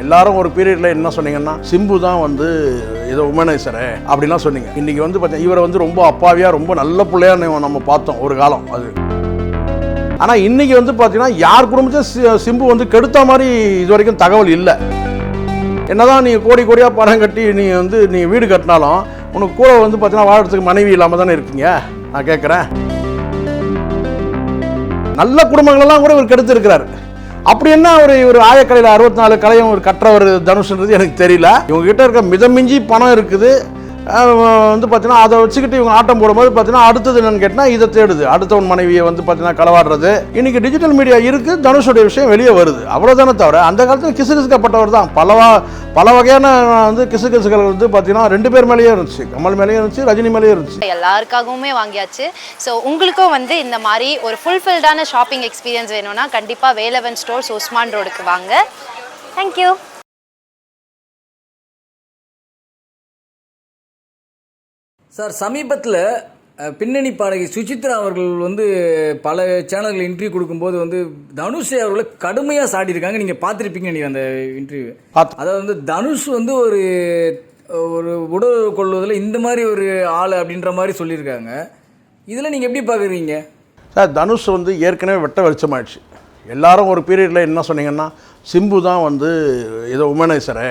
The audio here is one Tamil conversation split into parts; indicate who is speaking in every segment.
Speaker 1: எல்லாரும் ஒரு பீரியட்ல என்ன சொன்னீங்கன்னா சிம்பு தான் வந்து ஏதோ உமனைசரு அப்படிலாம் சொன்னீங்க. இன்னைக்கு வந்து பார்த்தீங்கன்னா இவரை வந்து ரொம்ப அப்பாவியா ரொம்ப நல்ல பிள்ளையா நம்ம- பார்த்தோம் ஒரு காலம் அது. ஆனால் இன்னைக்கு வந்து பார்த்தீங்கன்னா யார் குடும்பத்தையும் சி- சிம்பு வந்து கெடுத்த மாதிரி இது வரைக்கும் தகவல் இல்லை. என்னதான் நீ கோடி கோடியாக பணம் கட்டி நீ வந்து நீ வீடு கட்டினாலும் உனக்கு கூட வந்து பார்த்தீங்கன்னா வாழறதுக்கு மனைவி இல்லாமல் தானே இருக்கீங்க? நான் கேட்குறேன் நல்ல குடும்பங்களெல்லாம் கூட இவர் கெடுத்திருக்கிறார். அப்படி என்ன ஒரு இவர் ஆயக்கலையில் அறுபத்தி நாலு கலையும் ஒரு கற்றவர் தனுஷ்ன்றது எனக்கு தெரியல. இவங்க கிட்ட இருக்க மிதமிஞ்சி பணம் இருக்குது. வந்து பார்த்தீங்கன்னா அதை வச்சுக்கிட்டு இவங்க ஆட்டம் போடும்போது பார்த்தீங்கன்னா அடுத்தது என்னன்னு கேட்டால் இதை தேடுது. அடுத்தவன் மனைவியை வந்து பார்த்தீங்கன்னா களவாடுறது. இன்னைக்கு டிஜிட்டல் மீடியா இருக்குது தனுஷுடைய விஷயம் வெளியே வருது. அவ்வளோதானே தவிர அந்த காலத்தில் கிசுகிசுக்கப்பட்டவர் தான். பலவா பல வகையான வந்து கிசுகிசுகள் வந்து பார்த்தீங்கன்னா ரெண்டு பேர் மேலேயே இருந்துச்சு. கமல் மேலேயும் இருந்துச்சு ரஜினி மேலேயும் இருந்துச்சு.
Speaker 2: எல்லாருக்காகவுமே வாங்கியாச்சு. ஸோ உங்களுக்கும் வந்து இந்த மாதிரி ஒரு ஃபுல்ஃபில்டான ஷாப்பிங் எக்ஸ்பீரியன்ஸ் வேணும்னா கண்டிப்பாக வேலவன் ஸ்டோர்ஸ் உஸ்மான் ரோடுக்கு வாங்க. தேங்க்யூ
Speaker 3: சார் சமீபத்தில் பின்னணி பாடகி சுசித்ரா அவர்கள் வந்து பல சேனல்கள் இன்டர்வியூ கொடுக்கும்போது வந்து தனுஷ் அவர்களை கடுமையாக சாடியிருக்காங்க. நீங்கள் பார்த்துருப்பீங்க நீங்கள் அந்த இன்டர்வியூ
Speaker 1: பார்த்து
Speaker 3: அதாவது வந்து தனுஷ் வந்து ஒரு ஒரு உடல் கொள்வதில் இந்த மாதிரி ஒரு ஆள் அப்படின்ற மாதிரி சொல்லியிருக்காங்க. இதில் நீங்கள் எப்படி பார்க்குறீங்க?
Speaker 1: சார் தனுஷ் வந்து ஏற்கனவே வெட்ட வெளிச்சமாயிடுச்சு. எல்லாரும் ஒரு பீரியடில் என்ன சொன்னீங்கன்னா சிம்பு தான் வந்து ஏதோ உமனைசரு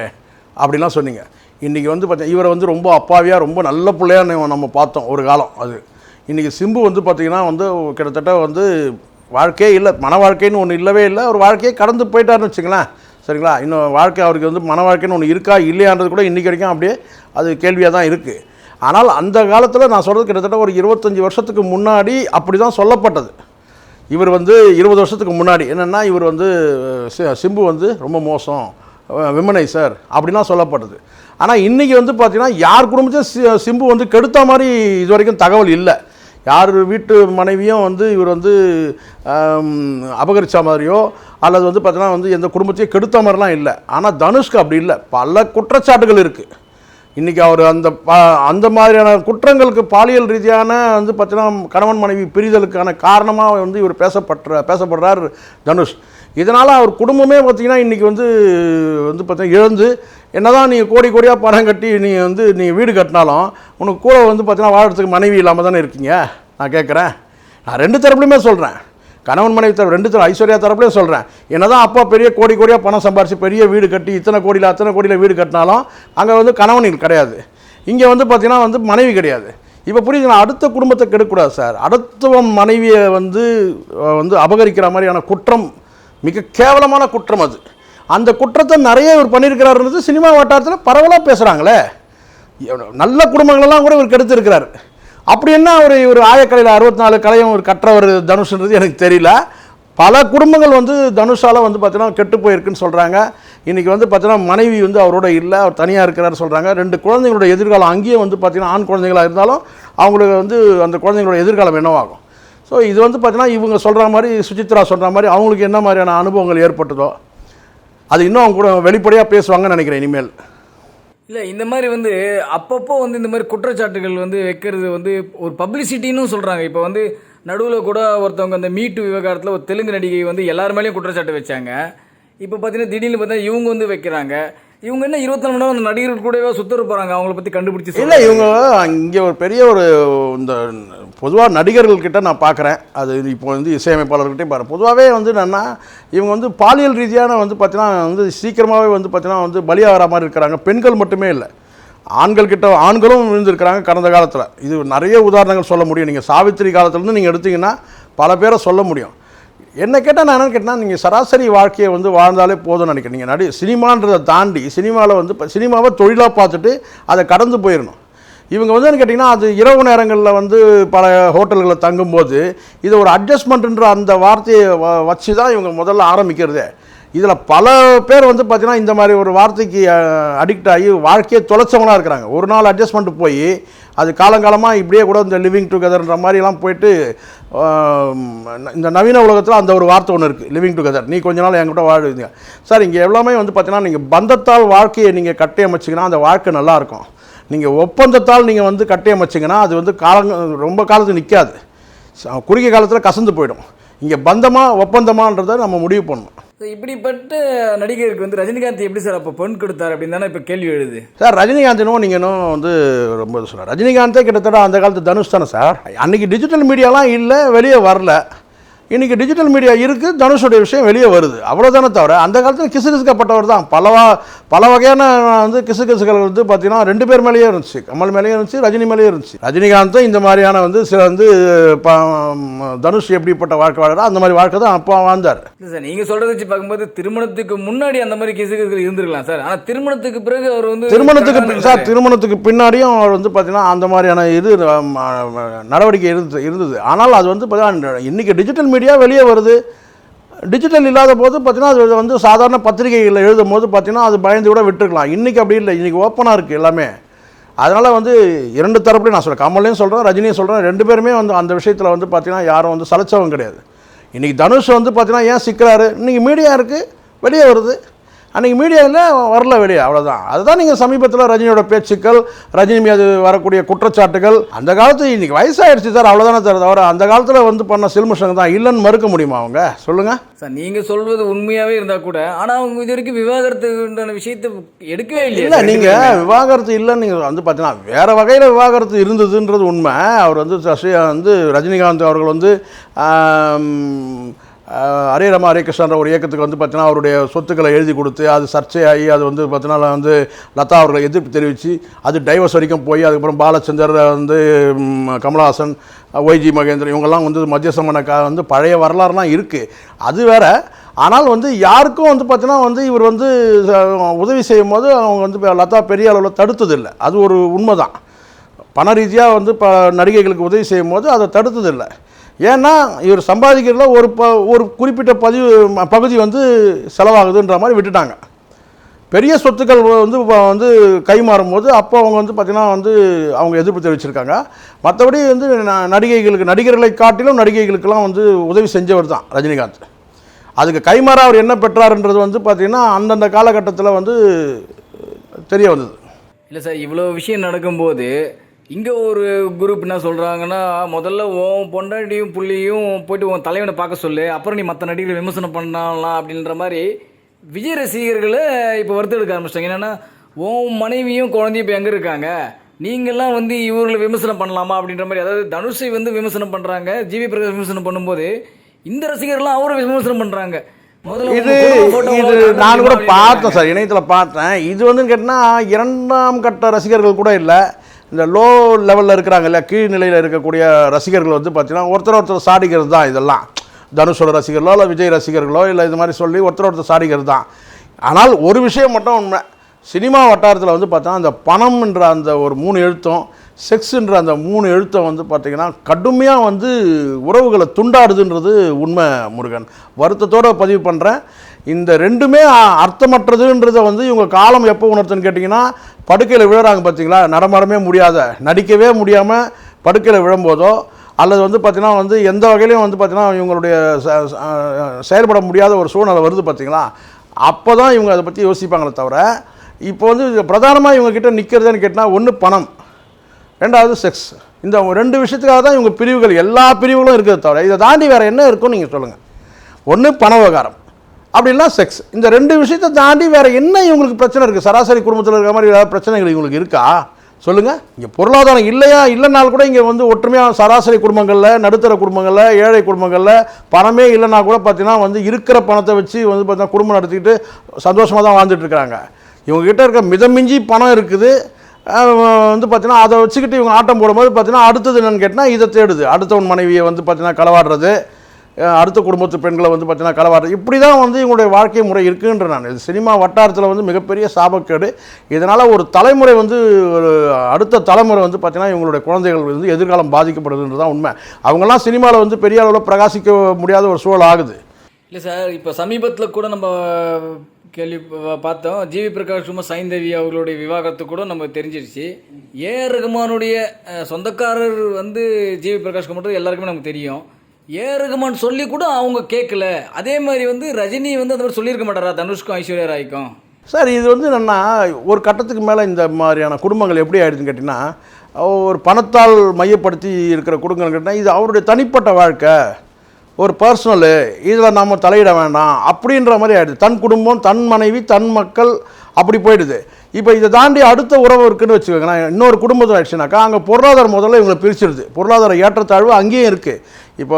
Speaker 1: அப்படிலாம் சொன்னீங்க. இன்றைக்கி வந்து பார்த்தீங்கன்னா இவரை வந்து ரொம்ப அப்பாவியாக ரொம்ப நல்ல பிள்ளையாக நம்ம- பார்த்தோம் ஒரு காலம் அது. இன்றைக்கி சிம்பு வந்து பார்த்திங்கன்னா வந்து கிட்டத்தட்ட வந்து வாழ்க்கையே இல்லை மன வாழ்க்கைன்னு ஒன்று இல்லவே இல்லை. ஒரு வாழ்க்கையே கடந்து போயிட்டாருன்னு வச்சுங்களேன் சரிங்களா? இன்னும் வாழ்க்கை அவருக்கு வந்து மன வாழ்க்கைன்னு ஒன்று இருக்கா இல்லையான்றது கூட இன்றைக்கி வரைக்கும் அப்படியே அது கேள்வியாக தான் இருக்குது ஆனால் அந்த காலத்தில் நான் சொல்கிறது கிட்டத்தட்ட ஒரு இருபத்தஞ்சி வருஷத்துக்கு முன்னாடி அப்படி தான் சொல்லப்பட்டது. இவர் வந்து இருபது வருஷத்துக்கு முன்னாடி. என்னென்னா இவர் வந்து சி- சிம்பு வந்து ரொம்ப மோசம் விமனை சார் அப்படிலாம் சொல்லப்பட்டது. ஆனால் இன்றைக்கி வந்து பார்த்திங்கன்னா யார் குடும்பத்தையும் சி- சிம்பு வந்து கெடுத்த மாதிரி இது வரைக்கும் தகவல் இல்லை. யார் வீட்டு மனைவியும் வந்து இவர் வந்து அபகரித்த மாதிரியோ அல்லது வந்து பார்த்தீங்கன்னா வந்து எந்த குடும்பத்தையும் கெடுத்த மாதிரிலாம் இல்லை. ஆனால் தனுஷ்க்கு அப்படி இல்லை. பல குற்றச்சாட்டுகள் இருக்குது இன்றைக்கி அவர் அந்த ப அந்த மாதிரியான குற்றங்களுக்கு பாலியல் ரீதியான வந்து பார்த்தீங்கன்னா கணவன் மனைவி பிரிதலுக்கான காரணமாக வந்து இவர் பேசப்பட்ட பேசப்படுறார் தனுஷ். இதனால் அவர் குடும்பமே பார்த்திங்கன்னா இன்றைக்கி வந்து வந்து பார்த்தீங்கன்னா இழந்து என்னதான் நீங்கள் கோடி கோடியாக பணம் கட்டி நீ வந்து நீ வீடு கட்டினாலும் உனக்கு கூட வந்து பார்த்தீங்கன்னா வாழறதுக்கு மனைவி இல்லாமல் தானே இருக்கீங்க? நான் கேட்குறேன் நான் ரெண்டு தரப்புலையுமே சொல்கிறேன் கணவன் மனைவி தரப்பு ரெண்டு தரம் ஐஸ்வர்யா தரப்புலையும் சொல்கிறேன் என்ன தான் அப்பா பெரிய கோடி கோடியாக பணம் சம்பாரித்து பெரிய வீடு கட்டி இத்தனை கோடியில் அத்தனை கோடியில் வீடு கட்டினாலும் அங்கே வந்து கணவன் கிடையாது. இங்கே வந்து பார்த்திங்கன்னா வந்து மனைவி கிடையாது. இப்போ புரியுதுங்களா அடுத்த குடும்பத்தை கெடுக்கக்கூடாது சார். அடுத்தவன் மனைவியை வந்து வந்து அபகரிக்கிற மாதிரியான குற்றம் மிக கேவலமான குற்றம் அது. அந்த குற்றத்தை நிறைய இவர் பண்ணியிருக்கிறாருன்றது சினிமா வட்டாரத்தில் பரவலாக பேசுகிறாங்களே நல்ல குடும்பங்களெல்லாம் கூட இவர் கெடுத்திருக்கிறார். அப்படி என்ன ஒரு இவர் ஆயக்கலையில் அறுபத்தி நாலு கலையும் ஒரு கற்றவர் தனுஷ்ன்றது எனக்கு தெரியல. பல குடும்பங்கள் வந்து தனுஷால் வந்து பார்த்தீங்கன்னா கெட்டு போயிருக்குன்னு சொல்கிறாங்க இன்றைக்கி வந்து பார்த்தீங்கன்னா மனைவி வந்து அவரோட இல்லை அவர் தனியாக இருக்கிறாரு சொல்கிறாங்க ரெண்டு குழந்தைங்களோட எதிர்காலம் அங்கேயே வந்து பார்த்தீங்கன்னா ஆண் குழந்தைங்களா இருந்தாலும் அவங்களுக்கு வந்து அந்த குழந்தைங்களோட எதிர்காலம் என்னவாகும். ஸோ இது வந்து பார்த்தீங்கன்னா இவங்க சொல்கிற மாதிரி சுசித்ரா சொல்கிற மாதிரி அவங்களுக்கு என்ன மாதிரியான அனுபவங்கள் ஏற்பட்டதோ அது இன்னும் அவங்க கூட வெளிப்படையாக பேசுவாங்கன்னு நினைக்கிறேன் இனிமேல்.
Speaker 3: இல்லை இந்த மாதிரி வந்து அப்பப்போ வந்து இந்த மாதிரி குற்றச்சாட்டுகள் வந்து வைக்கிறது வந்து ஒரு பப்ளிசிட்டின்னு சொல்கிறாங்க இப்போ வந்து நடுவில் கூட ஒருத்தவங்க அந்த மீட்டு விவகாரத்தில் ஒரு தெலுங்கு நடிகை வந்து எல்லார் மேலேயும் குற்றச்சாட்டு வச்சாங்க. இப்போ பார்த்தீங்கன்னா திடீர்னு பார்த்தா இவங்க வந்து வைக்கிறாங்க. இவங்க என்ன இருபத்தி நாலு மணி நேரம் அந்த நடிகர்கள் கூடவே சுத்தர போகிறாங்க அவங்கள பற்றி கண்டுபிடிச்சி
Speaker 1: இல்லை இவங்க இங்கே ஒரு பெரிய ஒரு இந்த பொதுவாக நடிகர்கள்கிட்ட நான் பார்க்குறேன் அது இப்போ வந்து இசையமைப்பாளர்கிட்டையும் பாரு பொதுவாகவே வந்து என்னன்னா இவங்க வந்து பாலியல் ரீதியான வந்து பார்த்தீங்கன்னா வந்து சீக்கிரமாகவே வந்து பார்த்தீங்கன்னா வந்து பலியாகிற மாதிரி இருக்கிறாங்க. பெண்கள் மட்டுமே இல்லை. ஆண்கள் கிட்ட ஆண்களும் விழுந்திருக்கிறாங்க கடந்த காலத்தில். இது நிறைய உதாரணங்கள் சொல்ல முடியும். நீங்கள் சாவித்திரி காலத்துலேருந்து நீங்கள் எடுத்தீங்கன்னா பல பேரை சொல்ல முடியும். என்ன கேட்டால் நான் என்ன கேட்டால் நீங்கள் சராசரி வாழ்க்கையை வந்து வாழ்ந்தாலே போதும்னு நினைக்கிறேன். நீங்கள் நடி சினிமான்றதை தாண்டி சினிமாவில் வந்து இப்போ சினிமாவை தொழிலாக பார்த்துட்டு அதை கடந்து போயிடணும் இவங்க வந்து என்ன கேட்டிங்கன்னா அது இரவு நேரங்களில் வந்து பல ஹோட்டல்களில் தங்கும்போது இது ஒரு அட்ஜஸ்ட்மெண்ட்டுன்ற அந்த வார்த்தையை வ- வச்சு தான் இவங்க முதல்ல ஆரம்பிக்கிறதே. இதில் பல பேர் வந்து பார்த்திங்கன்னா இந்த மாதிரி ஒரு வார்த்தைக்கு அடிக்ட் ஆகி வாழ்க்கையை தொலைச்சவங்களாக இருக்கிறாங்க. ஒரு நாள் அட்ஜஸ்ட்மெண்ட் போய் அது காலங்காலமாக இப்படியே கூட இந்த லிவிங் டுகெதர்ன்ற மாதிரிலாம் போயிட்டு இந்த நவீன உலகத்தில் அந்த ஒரு வார்த்தை ஒன்று இருக்குது லிவிங் டுகெதர் நீ கொஞ்ச நாள் என்கிட்ட வாழுங்க சார் இங்கே எல்லாமே வந்து பார்த்தீங்கன்னா நீங்கள் பந்தத்தால் வாழ்க்கையை நீங்கள் கட்டியமைச்சிங்கன்னா அந்த வாழ்க்கை நல்லாயிருக்கும் நீங்கள் ஒப்பந்தத்தால் நீங்கள் வந்து கட்டியமைச்சிங்கன்னா அது வந்து காலங்க ரொம்ப காலத்துக்கு நிற்காது குறுகிய காலத்தில் கசந்து போயிடும். இங்கே பந்தமாக ஒப்பந்தமான்றதை நம்ம முடிவு பண்ணணும்.
Speaker 3: இப்படிப்பட்ட நடிகருக்கு வந்து ரஜினிகாந்த் எப்படி சார் அப்போ பொன் கொடுத்தார் அப்படின்னு தானே இப்போ கேள்வி எழுது?
Speaker 1: சார் ரஜினிகாந்த்னும் நீங்கள் இன்னும் வந்து ரொம்ப சொன்னார். ரஜினிகாந்தே கிட்டத்தட்ட அந்த காலத்து தனுஷ் தானே சார்? அன்றைக்கி டிஜிட்டல் மீடியாலாம் இல்லை வெளியே வரல. இன்றைக்கி டிஜிட்டல் மீடியா இருக்குது தனுஷுடைய விஷயம் வெளியே வருது. அவ்வளோதானே தவிர அந்த காலத்தில் கிசுகிசுக்கப்பட்டவர் தான். பல வா பல வகையான வந்து கிசுகிசுகள் வந்து பார்த்தீங்கன்னா ரெண்டு பேர் மேலேயே இருந்துச்சு. கமல் மேலேயே இருந்துச்சு ரஜினி மேலேயே இருந்துச்சு. ரஜினிகாந்தும் இந்த மாதிரியான வந்து சில வந்து ப தனுஷ் எப்படிப்பட்ட வாழ்க்கை வாழறோ அந்த மாதிரி வாழ்க்கை தான் அப்பா வாழ்ந்தார்.
Speaker 3: சார் நீங்கள் சொல்கிறத வச்சு பார்க்கும்போது திருமணத்துக்கு முன்னாடி அந்த மாதிரி கிசுகிசுகள் இருந்திருக்கலாம் சார். ஆனால் திருமணத்துக்கு பிறகு அவர் வந்து
Speaker 1: திருமணத்துக்கு சார் திருமணத்துக்கு பின்னாடியும் அவர் வந்து பார்த்தீங்கன்னா அந்த மாதிரியான இது நடவடிக்கை இருந்து இருந்தது. ஆனால் அது வந்து பார்த்தீங்கன்னா இன்றைக்கி டிஜிட்டல் மீடியா மீடியா வெளியே வருது. டிஜிட்டல் இல்லாத போது பார்த்தீங்கன்னா அது வந்து சாதாரண பத்திரிகைகளில் எழுதும் போது பார்த்திங்கன்னா அது பயந்து கூட விட்டுருக்கலாம். இன்றைக்கி அப்படி இல்லை. இன்றைக்கி ஓப்பனாக இருக்குது எல்லாமே. அதனால் வந்து இரண்டு தரப்புலையும் நான் சொல்கிறேன் கமலையும் சொல்கிறேன் ரஜினியும் சொல்கிறேன் ரெண்டு பேருமே வந்து அந்த விஷயத்தில் வந்து பார்த்திங்கன்னா யாரும் வந்து சலைச்சவங்க கிடையாது. இன்றைக்கி தனுஷ் வந்து பார்த்திங்கன்னா ஏன் சிக்கிறாரு? இன்றைக்கி மீடியா இருக்குது வெளியே வருது. அன்றைக்கி மீடியாவில் வரல வெளியே அவ்வளோதான் அதுதான் நீங்கள் சமீபத்தில் ரஜினியோட பேச்சுக்கள் ரஜினி மீது வரக்கூடிய குற்றச்சாட்டுகள். அந்த காலத்து இன்றைக்கி வயசாகிடுச்சு சார் அவ்வளோதானே சார் தவிர அந்த காலத்தில் வந்து பண்ண சில்மிஷங்க தான் இல்லைன்னு மறுக்க முடியுமா அவங்க? சொல்லுங்கள்
Speaker 3: சார் நீங்கள் சொல்வது உண்மையாகவே இருந்தால் கூட ஆனால் அவங்க இது வரைக்கும் விவாகரத்துன்ற விஷயத்தை எடுக்கவே
Speaker 1: இல்லை
Speaker 3: சார்?
Speaker 1: நீங்கள் விவாகரத்து இல்லைன்னு நீங்கள் வந்து பார்த்தீங்கன்னா வேறு வகையில் விவாகரத்து இருந்ததுன்றது உண்மை. அவர் வந்து சசி வந்து ரஜினிகாந்த் அவர்கள் வந்து ஹரே ரமா ஹரே கிருஷ்ணன்ற ஒரு இயக்கத்துக்கு வந்து பார்த்தீங்கன்னா அவருடைய சொத்துக்களை எழுதி கொடுத்து அது சர்ச்சையாகி அது வந்து பார்த்தீங்கன்னா வந்து லதா அவர்களை எதிர்ப்பு தெரிவித்து அது டைவர்ஸ் வரைக்கும் போய் அதுக்கப்புறம் பாலச்சந்தர் வந்து கமலஹாசன் ஒய்ஜி மகேந்திரன் இவங்கெல்லாம் வந்து மத்தியசமன கா வந்து பழைய வரலாறுலாம் இருக்குது அது வேற. ஆனால் வந்து யாருக்கும் வந்து பார்த்தீங்கன்னா வந்து இவர் வந்து உதவி செய்யும் போது அவங்க வந்து லதா பெரிய அளவில் தடுத்ததில்லை. அது ஒரு உண்மை தான் பண ரீதியாக வந்து ப நடிகைகளுக்கு உதவி செய்யும் போது அதை தடுத்ததில்லை. ஏன்னா இவர் சம்பாதிக்கிறதுல ஒரு ப ஒரு குறிப்பிட்ட பதிவு பகுதி வந்து செலவாகுதுன்ற மாதிரி விட்டுட்டாங்க. பெரிய சொத்துக்கள் வந்து வந்து கைமாறும் போது அப்போ அவங்க வந்து பார்த்திங்கன்னா வந்து அவங்க எதிர்ப்பு தெரிவிச்சிருக்காங்க. மற்றபடி வந்து நடிகைகளுக்கு நடிகர்களை காட்டிலும் நடிகைகளுக்கெல்லாம் வந்து உதவி செஞ்சவர் தான் ரஜினிகாந்த். அதுக்கு கைமாறா அவர் என்ன பெற்றாருன்றது வந்து பார்த்திங்கன்னா அந்தந்த காலகட்டத்தில் வந்து தெரிய வந்தது.
Speaker 3: இல்லை சார் இவ்வளோ விஷயம் நடக்கும்போது இங்கே ஒரு குரூப் என்ன சொல்கிறாங்கன்னா முதல்ல உன் பொண்டாட்டியும் புள்ளியும் போயிட்டு உன் தலைவனை பார்க்க சொல்லு. அப்புறம் நீ மற்ற நடிகர்களை விமர்சனம் பண்ணலாம் அப்படின்ற மாதிரி விஜய் ரசிகர்களை இப்போ வறுத்தெடுக்க ஆரம்பிச்சிட்டாங்க. என்னென்னா உன் மனைவியும் குழந்தையும் இப்போ எங்கே இருக்காங்க? நீங்கள்லாம் வந்து இவர்களை விமர்சனம் பண்ணலாமா? அப்படின்ற மாதிரி அதாவது தனுஷை வந்து விமர்சனம் பண்ணுறாங்க ஜிவி பிரகாஷ் விமர்சனம் பண்ணும்போது இந்த ரசிகர்லாம் அவரை விமர்சனம் பண்ணுறாங்க முதல்ல
Speaker 1: இது இது நான் கூட பார்த்தேன் சார் இணையத்தில் பார்த்தேன். இது வந்து கேட்டால் இரண்டாம் கட்ட ரசிகர்கள் கூட இல்லை. இந்த லோ லெவலில் இருக்கிறாங்க இல்லையா கீழ்நிலையில் இருக்கக்கூடிய ரசிகர்கள் வந்து பார்த்தீங்கன்னா ஒருத்தர் ஒருத்தர் சாடிக்கிறது தான் இதெல்லாம். தனுஷோட ரசிகர்களோ இல்லை விஜய் ரசிகர்களோ இல்லை இது மாதிரி சொல்லி ஒருத்தர் ஒருத்தர் சாடிக்கிறது தான். ஆனால் ஒரு விஷயம் மட்டும் உண்மை. சினிமா வட்டாரத்தில் வந்து பார்த்தோன்னா அந்த பணம்ன்ற அந்த ஒரு மூணு எழுத்தும் செக்ஸுன்ற அந்த மூணு எழுத்தம் வந்து பார்த்திங்கன்னா கடுமையாக வந்து உறவுகளை துண்டாடுதுன்றது உண்மை முருகன். வருத்தத்தோடு பதிவு பண்ணுறேன் இந்த ரெண்டுமே அர்த்தமற்றதுன்றதை வந்து இவங்க காலம் எப்போ உணர்த்துன்னு கேட்டிங்கன்னா படுக்கையில் விழுறாங்க பார்த்தீங்களா நடமாடமே முடியாத நடிக்கவே முடியாமல் படுக்கையில் விழும்போதோ அல்லது வந்து பார்த்திங்கன்னா வந்து எந்த வகையிலையும் வந்து பார்த்திங்கன்னா இவங்களுடைய ச- செயல்பட முடியாத ஒரு சூழ்நிலை வருது பார்த்திங்களா அப்போ தான் இவங்க அதை பற்றி யோசிப்பாங்களே தவிர இப்போ வந்து பிரதானமாக இவங்கக்கிட்ட நிற்கிறதுன்னு கேட்டால் ஒன்று பணம் ரெண்டாவது செக்ஸ் இந்த ரெண்டு விஷயத்துக்காக தான் இவங்க பிரிவுகள் எல்லா பிரிவுகளும் இருக்கிறத தவிர இதை தாண்டி வேறு என்ன இருக்கும்னு நீங்கள் சொல்லுங்கள் ஒன்று பண விவகாரம். அப்படின்னா செக்ஸ் இந்த ரெண்டு விஷயத்தை தாண்டி வேறு என்ன இவங்களுக்கு பிரச்சனை இருக்குது சராசரி குடும்பத்தில் இருக்கிற மாதிரி ஏதாவது பிரச்சனைகள் இவங்களுக்கு இருக்கா? சொல்லுங்கள் இங்கே பொருளாதாரம் இல்லையா? இல்லைனாலும் கூட இங்கே வந்து ஒற்றுமையாக சராசரி குடும்பங்களில் நடுத்தர குடும்பங்களில் ஏழை குடும்பங்களில் பணமே இல்லைனா கூட பார்த்தீங்கன்னா வந்து இருக்கிற பணத்தை வச்சு வந்து பார்த்தீங்கன்னா குடும்பம் நடத்திக்கிட்டு சந்தோஷமாக தான் வாழ்ந்துட்டு இருக்காங்க இவங்ககிட்ட இருக்க மிதமிஞ்சி பணம் இருக்குது. வந்து பார்த்தீங்கன்னா அதை வச்சுக்கிட்டு இவங்க ஆட்டம் போடும்போது பார்த்தீங்கன்னா அடுத்தது என்னென்னு கேட்டால் இதை தேடுது. அடுத்தவன் மனைவியை வந்து பார்த்தீங்கன்னா களவாடுறது. அடுத்த குடும்பத்து பெண்களை வந்து பார்த்தீங்கன்னா களவாடுறது. இப்படி தான் வந்து இவங்களுடைய வாழ்க்கை முறை இருக்குன்ற நான். இது சினிமா வட்டாரத்தில் வந்து மிகப்பெரிய சாபக்கேடு. இதனால் ஒரு தலைமுறை வந்து ஒரு அடுத்த தலைமுறை வந்து பார்த்தீங்கன்னா இவங்களுடைய குழந்தைகள் வந்து எதிர்காலம் பாதிக்கப்படுதுன்றது தான் உண்மை. அவங்கெல்லாம் சினிமாவில் வந்து பெரிய அளவில் பிரகாசிக்க முடியாத ஒரு சூழல் ஆகுது.
Speaker 3: இல்லை சார் இப்போ சமீபத்தில் கூட நம்ம கேள்வி பார்த்தோம். ஜிவி பிரகாஷ் குமார் சைந்தேவி அவர்களுடைய விவாகரத்து கூட நம்ம தெரிஞ்சிருச்சு. ஏ ரகுமானுடைய சொந்தக்காரர் வந்து ஜிவி பிரகாஷ் மட்டும் எல்லாருக்குமே நமக்கு தெரியும். ஏ ரகுமான் சொல்லி கூட அவங்க கேட்கல அதே மாதிரி வந்து ரஜினி வந்து அந்த மாதிரி சொல்லியிருக்க மாட்டாரா? தனுஷ்க்கும் ஐஸ்வர்யா ராய்க்கும்.
Speaker 1: சார் இது வந்து என்னென்னா ஒரு கட்டத்துக்கு மேலே இந்த மாதிரியான குடும்பங்கள் எப்படி ஆயிடுதுன்னு கேட்டிங்கன்னா ஒரு பணத்தால் மையப்படுத்தி இருக்கிற குடும்பங்கள் கேட்டிங்கன்னா இது அவருடைய தனிப்பட்ட வாழ்க்கை. ஒரு பர்சனலு இதில் நாம் தலையிட வேண்டாம் அப்படின்ற மாதிரி ஆகிடுது தன் குடும்பம் தன் மனைவி தன் மக்கள் அப்படி போயிடுது. இப்போ இதை தாண்டி அடுத்த உறவு இருக்குன்னு வச்சுக்கோங்களேன். இன்னொரு குடும்பத்தில் ஆயிடுச்சுனாக்கா அங்கே பொருளாதார முதல்ல இவங்களை பிரிச்சிருது. பொருளாதார ஏற்றத்தாழ்வு அங்கேயும் இருக்குது இப்போ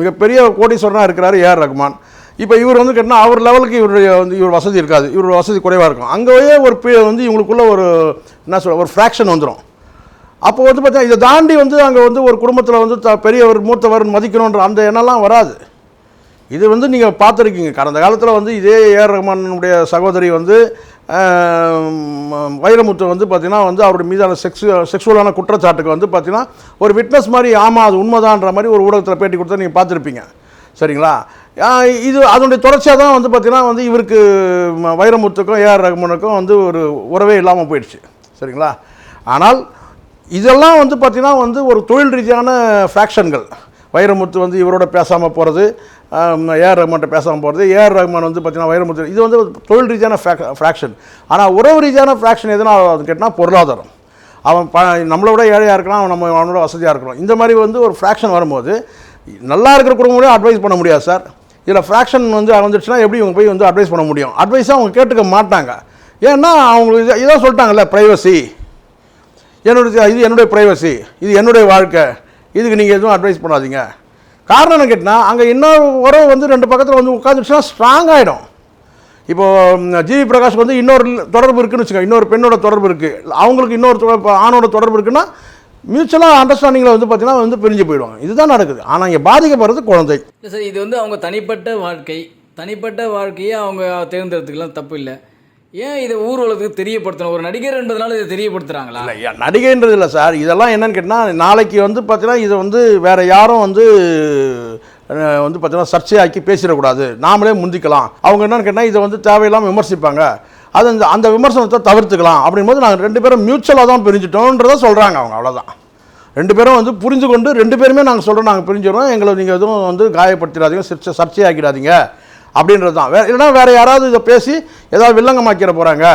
Speaker 1: மிகப்பெரிய கோடீஸ்வரனாக இருக்கிறாரு ஏஆர் ரகுமான். இப்போ இவர் வந்து கேட்டால் அவர் லெவலுக்கு இவருடைய வந்து இவர் வசதி இருக்காது. இவர் வசதி குறைவாக இருக்கும். அங்கேயே ஒரு வந்து இவங்களுக்குள்ள ஒரு என்ன சொல்ல ஒரு ஃப்ராக்ஷன் வந்துடும் அப்போ வந்து பார்த்தா இதை தாண்டி வந்து அங்கே வந்து ஒரு குடும்பத்தில் வந்து த பெரியவர் மூத்தவர் மதிக்கணுன்ற அந்த எண்ணம்லாம் வராது. இது வந்து நீங்கள் பார்த்துருக்கீங்க. கடந்த காலத்தில் வந்து இதே ஏஆர் ரஹ்மானுடைய சகோதரி வந்து வைரமுத்து வந்து பார்த்தீங்கன்னா வந்து அவருடைய மீதான செக்ஸு செக்ஷுவலான குற்றச்சாட்டுக்கு வந்து பார்த்தீங்கன்னா ஒரு விட்னஸ் மாதிரி ஆமாம் அது உண்மைதான்ற மாதிரி ஒரு ஊடகத்தில் பேட்டி கொடுத்தா நீங்கள் பார்த்துருப்பீங்க. சரிங்களா? இது அதனுடைய தொடர்ச்சியாக தான் வந்து பார்த்திங்கன்னா வந்து இவருக்கு வைரமுத்துக்கும் ஏஆர் ரகுமனுக்கும் வந்து ஒரு உறவே இல்லாமல் போயிடுச்சு. சரிங்களா? ஆனால் இதெல்லாம் வந்து பார்த்திங்கன்னா வந்து ஒரு தொழில் ரீதியான ஃபேக்ஷன்கள் வைரமுத்து வந்து இவரோட பேசாமல் போகிறது ஏஆர் ரஹ்மான்ட்ட பேசாமல் போகிறது ஏஆர் ரஹ்மான் வந்து பார்த்திங்கன்னா வைரமுத்து இது வந்து தொழில் ரீதியான ஃப்ராக்ஷன் ஆனால் உறவு ரீதியான ஃப்ராக்ஷன் எதனால் கேட்டால் பொருளாதாரம். அவன் ப நம்மளை விட ஏழையாக இருக்கலாம் அவன் நம்ம அவனோட வசதியாக இருக்கணும் இந்த மாதிரி வந்து ஒரு ஃப்ராக்ஷன் வரும்போது நல்லா இருக்கிற குடும்பங்களையும் அட்வைஸ் பண்ண முடியாது சார் இதில் ஃப்ராக்ஷன் வந்து வந்துடுச்சுன்னா எப்படி இவங்க போய் வந்து அட்வைஸ் பண்ண முடியும்? அட்வைஸாக அவங்க கேட்டுக்க மாட்டாங்க. ஏன்னா அவங்களுக்கு இதை- இதான் சொல்லிட்டாங்கல்ல ப்ரைவசி என்னுடைய இது என்னுடைய ப்ரைவசி இது என்னுடைய வாழ்க்கை. இதுக்கு நீங்கள் எதுவும் அட்வைஸ் பண்ணாதீங்க. காரணம் என்ன கேட்டால் அங்கே இன்னொரு உறவு வந்து ரெண்டு பக்கத்தில் வந்து உட்காந்துருச்சுன்னா ஸ்ட்ராங் ஆகிடும் இப்போது ஜிவி பிரகாஷ் வந்து இன்னொரு தொடர்பு இருக்குன்னு வச்சுக்கோங்க. இன்னொரு பெண்ணோட தொடர்பு இருக்குது அவங்களுக்கு இன்னொரு ஆணோட தொடர்பு இருக்குன்னா மியூச்சுவலாக அண்டர்ஸ்டாண்டிங்கில் வந்து பார்த்தீங்கன்னா வந்து பிரிஞ்சு போயிடுவாங்க இதுதான் நடக்குது. ஆனால் இங்கே பாதிக்கப்படுறது குழந்தை.
Speaker 3: இல்லை சார் இது வந்து அவங்க தனிப்பட்ட வாழ்க்கை. தனிப்பட்ட வாழ்க்கையை அவங்க தேர்ந்தெடுத்துக்கலாம் தப்பு இல்லை. ஏன் இதை ஊர் உலகத்துக்கு தெரியப்படுத்தணும்? ஒரு நடிகர் என்பதனால இதை தெரியப்படுத்துகிறாங்களா
Speaker 1: இல்லை நடிகைன்றது இல்லை சார். இதெல்லாம் என்னன்னு கேட்டால் நாளைக்கு வந்து பார்த்தீங்கன்னா இதை வந்து வேறு யாரும் வந்து வந்து பார்த்தீங்கன்னா சர்ச்சையாக்கி பேசிடக்கூடாது. நாமளே முந்திக்கலாம். அவங்க என்னன்னு கேட்டால் இதை வந்து தேவையில்லாமல் விமர்சிப்பாங்க. அது அந்த அந்த விமர்சனத்தை தவிர்த்துக்கலாம். அப்படிங்கும்போது நாங்கள் ரெண்டு பேரும் மியூச்சுவலாக தான் பிரிஞ்சிட்டோன்றதை சொல்கிறாங்க அவங்க அவ்வளோதான் ரெண்டு பேரும் வந்து புரிஞ்சு கொண்டு ரெண்டு பேருமே நாங்கள் சொல்கிறோம் நாங்கள் பிரிஞ்சிடறோம். எங்களை நீங்கள் எதுவும் வந்து காயப்படுத்திடாதீங்க சர்ச்சை சர்ச்சையாக்கிடாதீங்க. அப்படின்றது தான் வேறு இல்லைனா வேறு யாராவது இதை பேசி ஏதாவது வில்லங்கமாக்கிற போகிறாங்க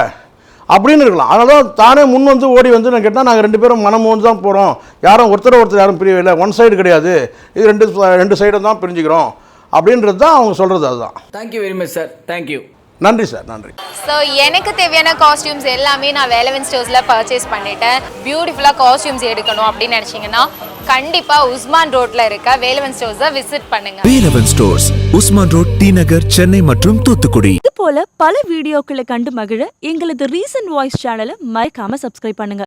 Speaker 1: அப்படின்னு இருக்கலாம். அதனால தான் தானே முன் வந்து ஓடி வந்து நான் கேட்டால் நாங்கள் ரெண்டு பேரும் மனம் வந்து தான் போகிறோம் யாரும் ஒருத்தர் ஒருத்தர் யாரும் பிரியவில்லை ஒன் சைடு கிடையாது. இது ரெண்டு ரெண்டு சைடும் தான் பிரிஞ்சுக்கிறோம். அப்படின்றது தான் அவங்க சொல்கிறது அதுதான்.
Speaker 3: Thank you very much sir thank you
Speaker 1: நன்றி சார் நன்றி.
Speaker 2: ஸோ எனக்கு தேவையான காஸ்டியூம்ஸ் எல்லாமே நான் வேலவன் ஸ்டோர்ஸில் பர்ச்சேஸ் பண்ணிட்டேன். பியூட்டிஃபுல்லாக காஸ்டியூம்ஸ் எடுக்கணும் அப்படின்னு நினச்சிங்கன்னா கண்டிப்பாக உஸ்மான் ரோட்டில் இருக்க வேலவன் ஸ்டோர்ஸை விசிட் பண்ணுங்கள்
Speaker 4: Velavan stores Usman road T Nagar Chennai மற்றும் தூத்துக்குடி.
Speaker 5: இது போல பல வீடியோக்களை கண்டு மகிழ எங்களது ரீசன்ட் வாய்ஸ் சேனலை மறக்காம சப்ஸ்கிரைப் பண்ணுங்க.